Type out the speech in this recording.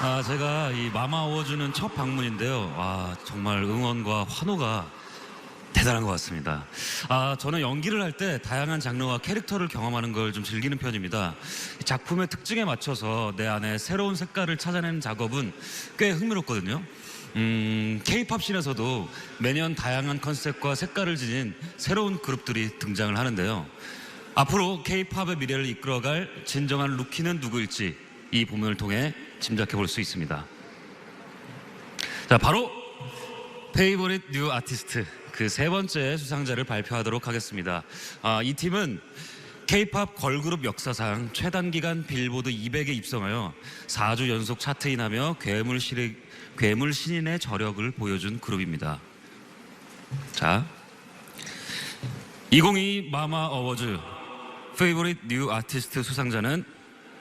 아, 제가 이 마마 어워즈는 첫 방문인데요. 아, 정말 응원과 환호가 대단한 것 같습니다. 아, 저는 연기를 할 때 다양한 장르와 캐릭터를 경험하는 걸 좀 즐기는 편입니다. 작품의 특징에 맞춰서 내 안에 새로운 색깔을 찾아내는 작업은 꽤 흥미롭거든요. 음, K-팝 씬에서도 매년 다양한 컨셉과 색깔을 지닌 새로운 그룹들이 등장을 하는데요. 앞으로 K-팝의 미래를 이끌어갈 진정한 루키는 누구일지 이 부문을 통해 짐작해 볼 수 있습니다. 자, 바로 페이보릿 뉴 아티스트 그 세 번째 수상자를 발표하도록 하겠습니다. 아, 이 팀은 K-팝 걸그룹 역사상 최단 기간 빌보드 200에 입성하여 4주 연속 차트인하며 괴물 시 괴물 신인의 저력을 보여준 그룹입니다. 자, 2022 마마 어워즈 페이보릿 뉴 아티스트 수상자는